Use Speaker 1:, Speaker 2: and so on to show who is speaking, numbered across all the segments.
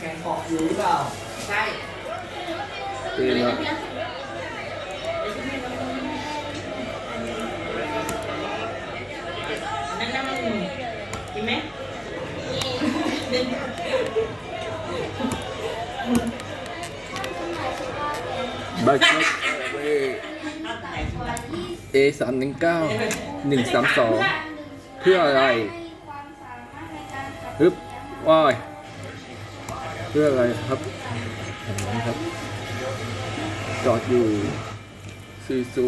Speaker 1: แข่งเกาะอยู่หรือเปล่า
Speaker 2: ใช่
Speaker 3: ตีละ
Speaker 2: นั่นนั่นกินไหม
Speaker 3: ใบครับเอสามหนึ่งเก้าหนึ่งสามสองเพื่ออะไรฮึบว่ายเพื่ออะไรครับเห็นไหมครับ จอดอยู่ 40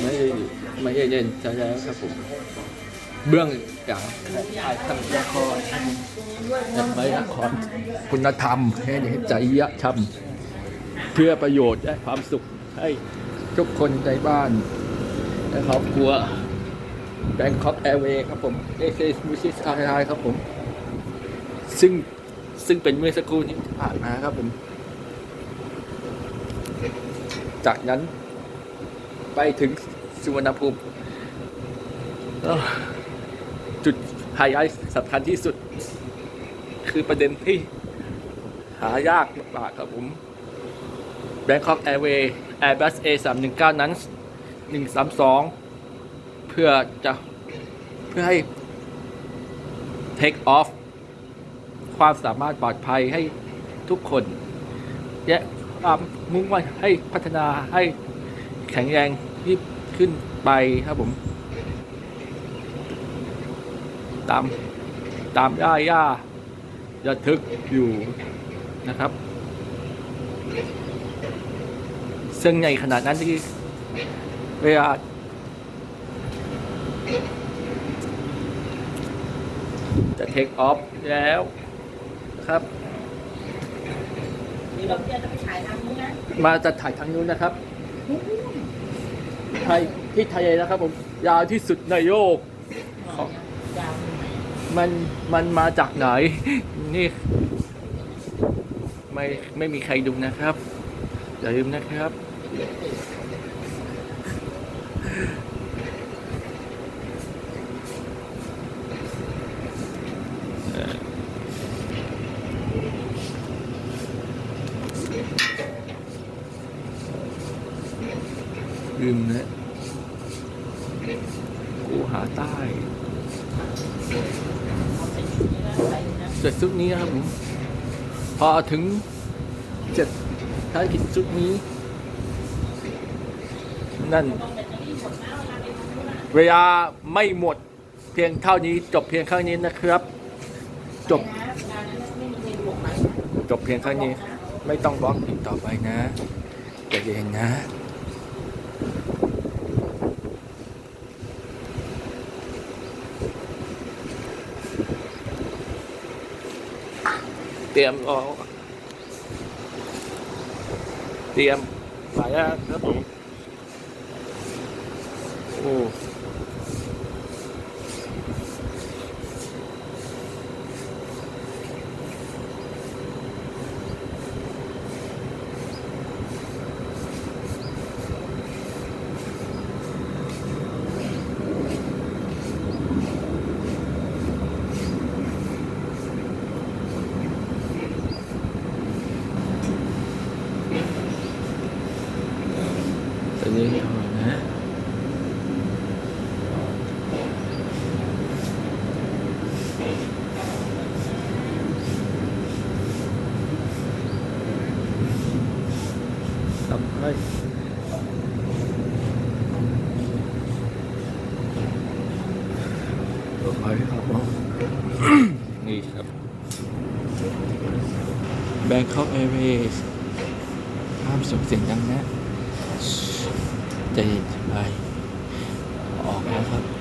Speaker 3: ไม่ได้ไม่ได้เล่นใช่แล้วครับผม เบื้องอย่างถ่ายทำละครแต่ไม่ละครคุณธรรมให้ใจริยธรรมเพื่อประโยชน์และความสุขให้ทุกคนในบ้านและครอบครัว Bangkok Airways ครับผม AK Music Airline ครับผม ซึ่งซึ่งเป็นเมื่อสักครู่ที่ผ่านมาครับผม จากนั้น ไปถึงสุวรรณภูมิเอ้อจุดไฮไลท์สำคัญที่สุด คือประเด็นที่ หายากมากๆครับผม Bangkok Airways Airbus A319 นั้น 132 เพื่อจะ เพื่อให้ take off ความสามารถปลอดภัยให้ทุกคนและความมุ่งมั่นให้พัฒนาให้แข็งแรงยิ่งขึ้นไปครับผม ตามตามย่าย่าระทึกอยู่นะครับ ซึ่งในขณะนั้นที่เวลาจะเทคออฟแล้ว ครับ
Speaker 2: นี่เราจะไปฉายทางนู้นนะ
Speaker 3: มาจะถ่ายทางนู้นนะครับไทยที่ไทยนะครับผมยาวที่สุดในโลก
Speaker 2: ยาวไหน
Speaker 3: มันมันมาจากไหน นี่ ไม่ไม่มีใครดูนะครับอย่าลืมนะครับ ลืมนะกูหาใต้เสร็จชุดนี้นะครับผมพอถึงเสร็จภารกิจชุดนี้ นั่น เวลาไม่หมดเพียงเท่านี้ จบเพียงเท่านี้นะครับ จบ จบเพียงเท่านี้ ไม่ต้องบล็อกอีกต่อไปนะใจเย็นนะ เตรียมรอเตรียมสายแล้วครับผมโอ้ตอนนี้ก่อนนะ ทำให้โอเคครับผมนี่ครับ Bangkok Airways ห้ามส่งเสียงดังนะใจเย็นสบายออกแล้วครับ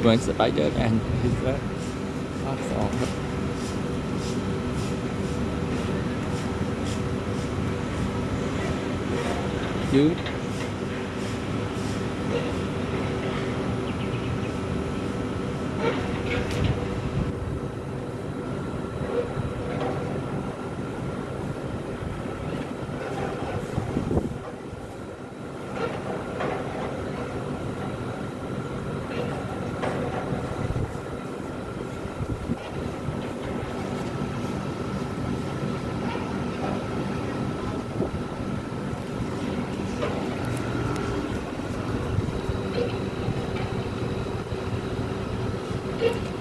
Speaker 3: เหมือนสไปเ Thank you.